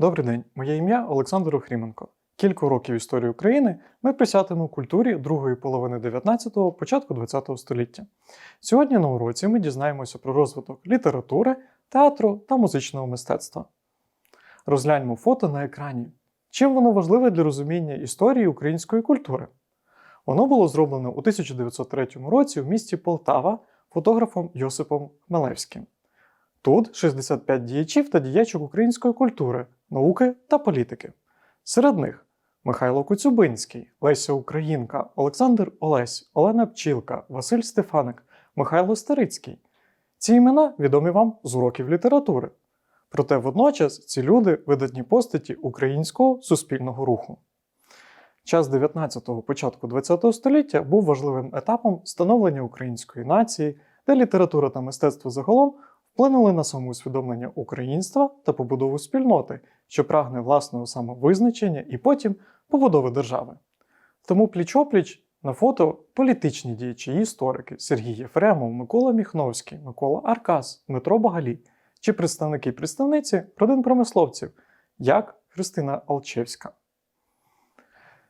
Добрий день, моє ім'я Олександр Охріменко. Кілька років історії України ми присвятимо культурі другої половини 19-го, початку 20-го століття. Сьогодні на уроці ми дізнаємося про розвиток літератури, театру та музичного мистецтва. Розгляньмо фото на екрані. Чим воно важливе для розуміння історії української культури? Воно було зроблено у 1903 році в місті Полтава фотографом Йосипом Хмелевським. Тут 65 діячів та діячок української культури, науки та політики. Серед них Михайло Коцюбинський, Леся Українка, Олександр Олесь, Олена Пчілка, Василь Стефаник, Михайло Старицький. Ці імена відомі вам з уроків літератури. Проте водночас ці люди видатні постаті українського суспільного руху. Час 19-го, початку 20-го століття був важливим етапом становлення української нації, де література та мистецтво загалом вплинули на самоусвідомлення українства та побудову спільноти, що прагне власного самовизначення і потім побудови держави. Тому пліч-опліч на фото політичні діячі історики Сергій Єфремов, Микола Міхновський, Микола Аркас, Дмитро Багалій чи представники представниці родин промисловців, як Христина Алчевська.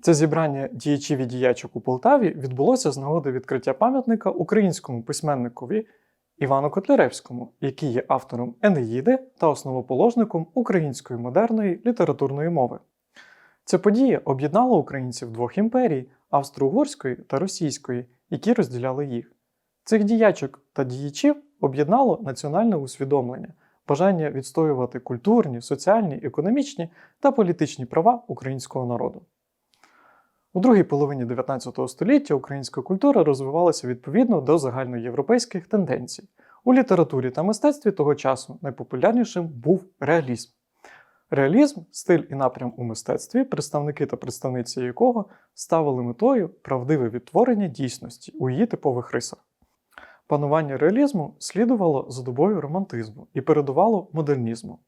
Це зібрання діячів і діячок у Полтаві відбулося з нагоди відкриття пам'ятника українському письменникові Івану Котляревському, який є автором Енеїди та основоположником української модерної літературної мови. Ця подія об'єднала українців двох імперій австро-угорської та російської, які розділяли їх. Цих діячок та діячів об'єднало національне усвідомлення, бажання відстоювати культурні, соціальні, економічні та політичні права українського народу. У другій половині 19 століття українська культура розвивалася відповідно до загальноєвропейських тенденцій. У літературі та мистецтві того часу найпопулярнішим був реалізм. Реалізм стиль і напрям у мистецтві, представники та представниці якого ставили метою правдиве відтворення дійсності у її типових рисах. Панування реалізму слідувало за добою романтизму і передувало модернізму.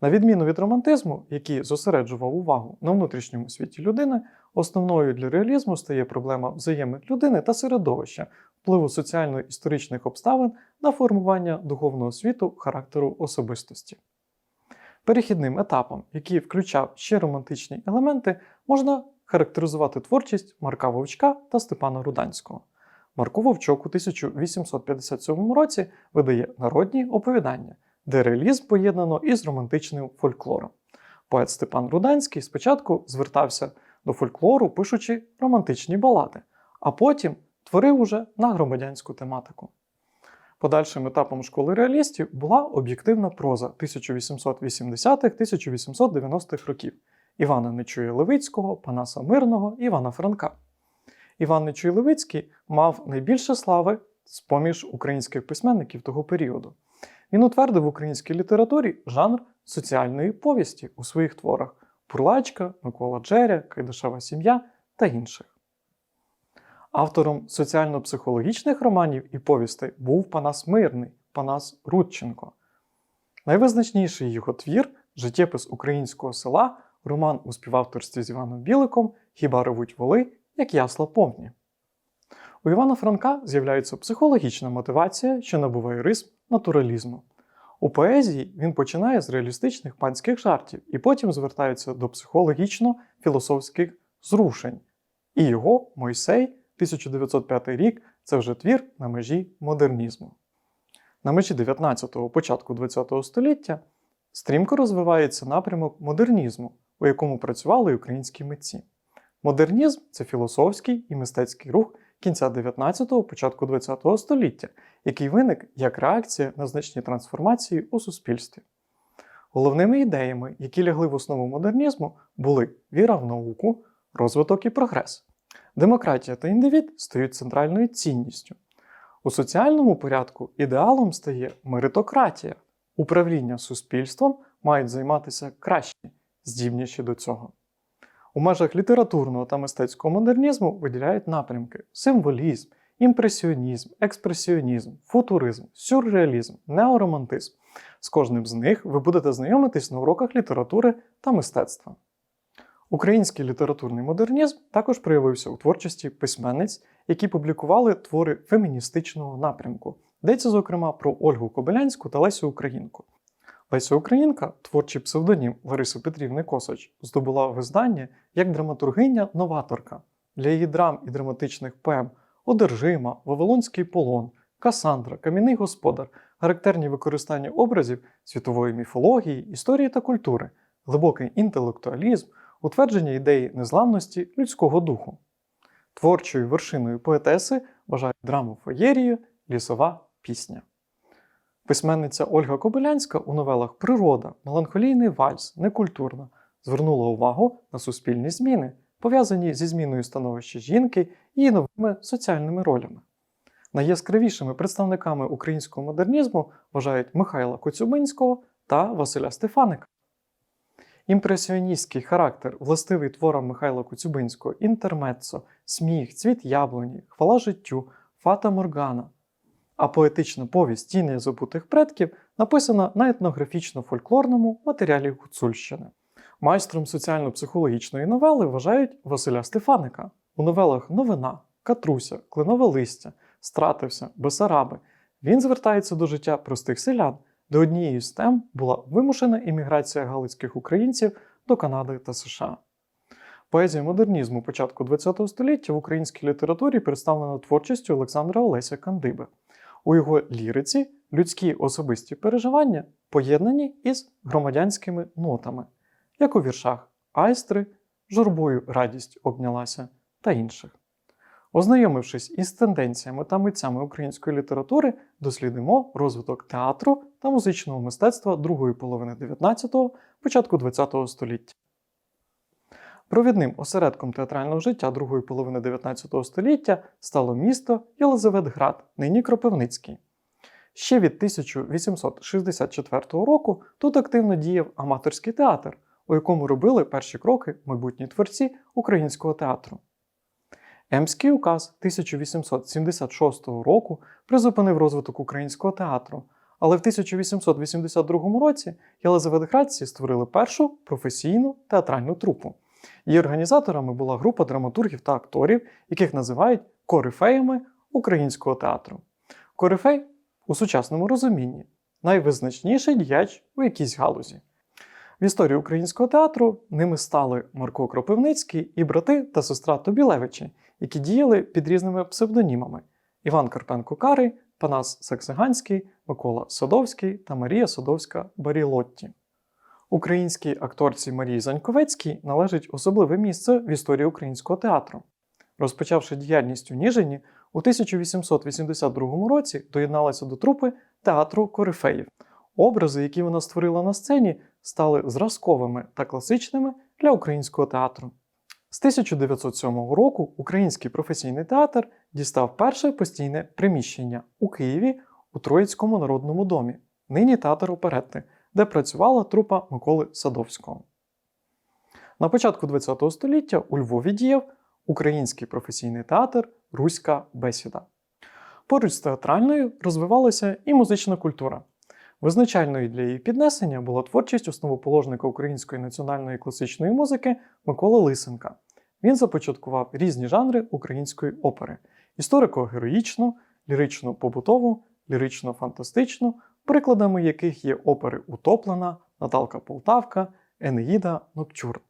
На відміну від романтизму, який зосереджував увагу на внутрішньому світі людини, основною для реалізму стає проблема взаємин людини та середовища, впливу соціально-історичних обставин на формування духовного світу характеру особистості. Перехідним етапом, який включав ще романтичні елементи, можна характеризувати творчість Марка Вовчка та Степана Руданського. Марко Вовчок у 1857 році видає народні оповідання, де реалізм поєднано із романтичним фольклором. Поет Степан Руданський спочатку звертався до фольклору, пишучи романтичні балади, а потім творив уже на громадянську тематику. Подальшим етапом школи реалістів була об'єктивна проза 1880-1890-х років Івана Нечуя Левицького, Панаса Мирного, Івана Франка. Іван Нечуй Левицький мав найбільше слави з поміж українських письменників того періоду. Він утвердив в українській літературі жанр соціальної повісті у своїх творах Пурлачка, Микола Джеря, Кайдашева сім'я та інших. Автором соціально-психологічних романів і повістей був Панас Мирний, Панас Рудченко. Найвизначніший його твір життєпис українського села, роман у співавторстві з Іваном Біликом Хіба ревуть воли, як ясла повні. У Івана Франка з'являється психологічна мотивація, що набуває рисм натуралізму. У поезії він починає з реалістичних панських жартів і потім звертається до психологічно-філософських зрушень. І його Мойсей, 1905 рік, це вже твір на межі модернізму. На межі 19-го, початку 20-го століття стрімко розвивається напрямок модернізму, у якому працювали українські митці. Модернізм це філософський і мистецький рух кінця 19-го, початку 20-го століття, який виник як реакція на значні трансформації у суспільстві. Головними ідеями, які лягли в основу модернізму, були віра в науку, розвиток і прогрес. Демократія та індивід стають центральною цінністю. У соціальному порядку ідеалом стає меритократія. Управління суспільством мають займатися кращі, здібніші до цього. У межах літературного та мистецького модернізму виділяють напрямки: символізм, імпресіонізм, експресіонізм, футуризм, сюрреалізм, неоромантизм. З кожним з них ви будете знайомитись на уроках літератури та мистецтва. Український літературний модернізм також проявився у творчості письменниць, які публікували твори феміністичного напрямку. Йдеться, зокрема, про Ольгу Кобилянську та Лесю Українку. Леся Українка, творчий псевдонім Лариси Петрівни Косач, здобула визнання як драматургиня-новаторка. Для її драм і драматичних поем Одержима, Вавилонський полон, Касандра, Кам'яний господар, характерні використання образів світової міфології, історії та культури, глибокий інтелектуалізм, утвердження ідеї незламності людського духу. Творчою вершиною поетеси вважають драму феєрію, лісова пісня. Письменниця Ольга Кобилянська у новелах Природа, меланхолійний вальс, некультурна звернула увагу на суспільні зміни, пов'язані зі зміною становища жінки і новими соціальними ролями. Найяскравішими представниками українського модернізму вважають Михайла Коцюбинського та Василя Стефаника. Імпресіоністський характер, властивий творам Михайла Коцюбинського, інтермеццо, сміх, цвіт яблуні, хвала життю, фата Моргана, а поетична повість Тіни забутих предків написана на етнографічно-фольклорному матеріалі Гуцульщини. Майстром соціально-психологічної новели вважають Василя Стефаника. У новелах Новина, Катруся, Клинове листя, Стратився, Бесараби. Він звертається до життя простих селян, де однією з тем була вимушена імміграція галицьких українців до Канади та США. Поезія модернізму початку ХХ століття в українській літературі представлена творчістю Олександра Олеся Кандиби. У його ліриці людські особисті переживання поєднані із громадянськими нотами, як у віршах Айстри, журбою радість обнялася та інших. Ознайомившись із тенденціями та митцями української літератури, дослідимо розвиток театру та музичного мистецтва другої половини 19-го, початку 20-го століття. Провідним осередком театрального життя другої половини 19 століття стало місто Єлизаветград, нині Кропивницький. Ще від 1864 року тут активно діяв аматорський театр, у якому робили перші кроки майбутні творці українського театру. Емський указ 1876 року призупинив розвиток українського театру, але в 1882 році Єлизаветградці створили першу професійну театральну трупу. Її організаторами була група драматургів та акторів, яких називають корифеями українського театру. Корифей у сучасному розумінні найвизначніший діяч у якійсь галузі. В історії українського театру ними стали Марко Кропивницький і брати та сестра Тобілевичі, які діяли під різними псевдонімами: Іван Карпенко Карий, Панас Саксиганський, Микола Садовський та Марія Садовська Барілотті. Українській акторці Марії Заньковецькій належить особливе місце в історії українського театру. Розпочавши діяльність у Ніжині, у 1882 році доєдналася до трупи театру Корифеїв. Образи, які вона створила на сцені, стали зразковими та класичними для українського театру. З 1907 року Український професійний театр дістав перше постійне приміщення у Києві у Троїцькому народному домі, нині театр оперетти, де працювала трупа Миколи Садовського. На початку ХХ століття у Львові діяв Український професійний театр Руська бесіда. Поруч з театральною розвивалася і музична культура. Визначальною для її піднесення була творчість основоположника української національної класичної музики Миколи Лисенка. Він започаткував різні жанри української опери: історико-героїчну, лірично побутову, лірично-фантастичну, прикладами яких є опери Утоплена, Наталка Полтавка, Енеїда Ноктюрн.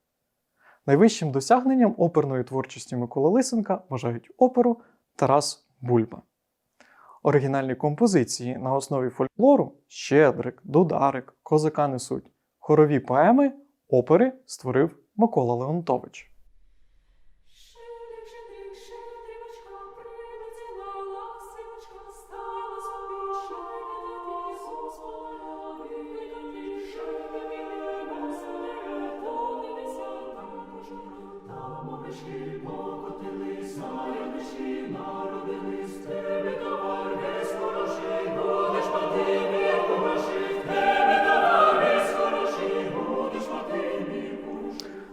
Найвищим досягненням оперної творчості Миколи Лисенка вважають оперу Тарас Бульба. Оригінальні композиції на основі фольклору Щедрик, Дударик, Козака несуть. Хорові поеми, опери створив Микола Леонтович.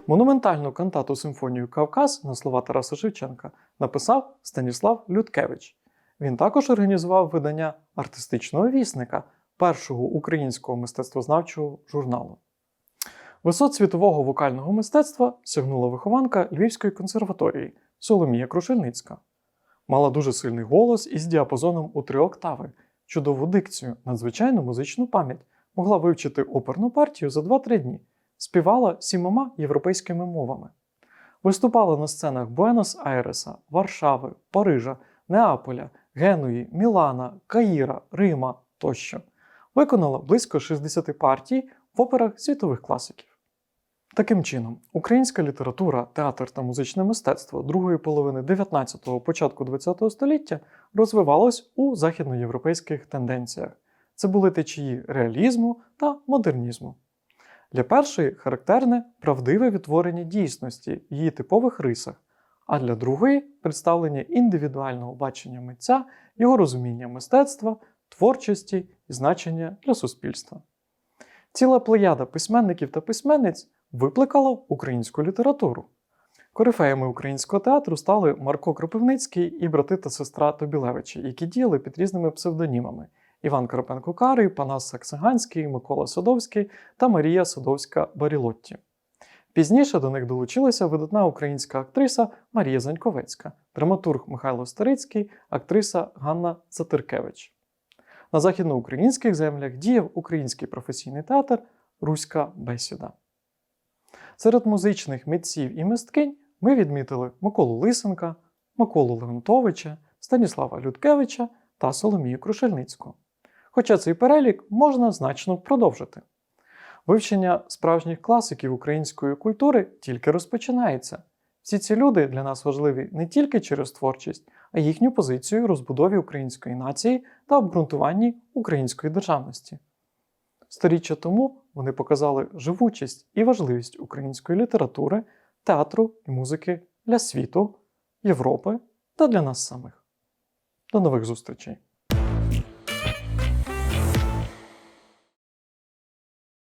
Монументальну кантату симфонію Кавказ на слова Тараса Шевченка написав Станіслав Людкевич. Він також організував видання артистичного вісника першого українського мистецтвознавчого журналу. Висот світового вокального мистецтва сягнула вихованка Львівської консерваторії Соломія Крушельницька. Мала дуже сильний голос із діапазоном у три октави, чудову дикцію, надзвичайну музичну пам'ять, могла вивчити оперну партію за 2-3 дні, співала сімома європейськими мовами. Виступала на сценах Буенос-Айреса, Варшави, Парижа, Неаполя, Генуї, Мілана, Каїра, Рима тощо. Виконала близько 60 партій в операх світових класиків. Таким чином, українська література, театр та музичне мистецтво другої половини 19-го, початку 20-го століття розвивалось у західноєвропейських тенденціях. Це були течії реалізму та модернізму. Для першої характерне правдиве відтворення дійсності, в її типових рисах, а для другої представлення індивідуального бачення митця, його розуміння мистецтва, творчості і значення для суспільства. Ціла плеяда письменників та письменниць викликала українську літературу. Корифеями українського театру стали Марко Кропивницький і брати та сестра Тобілевичі, які діяли під різними псевдонімами: Іван Карпенко Карий, Панас Саксиганський, Микола Садовський та Марія Садовська Барілотті. Пізніше до них долучилася видатна українська актриса Марія Заньковецька, драматург Михайло Старицький, актриса Ганна Затиркевич. На західноукраїнських землях діяв український професійний театр Руська бесіда. Серед музичних митців і мисткинь ми відмітили Миколу Лисенка, Миколу Леонтовича, Станіслава Людкевича та Соломію Крушельницьку. Хоча цей перелік можна значно продовжити. Вивчення справжніх класиків української культури тільки розпочинається. Всі ці люди для нас важливі не тільки через творчість, а їхню позицію у розбудові української нації та обґрунтуванні української державності. Сторіччя тому вони показали живучість і важливість української літератури, театру і музики для світу, Європи та для нас самих. До нових зустрічей!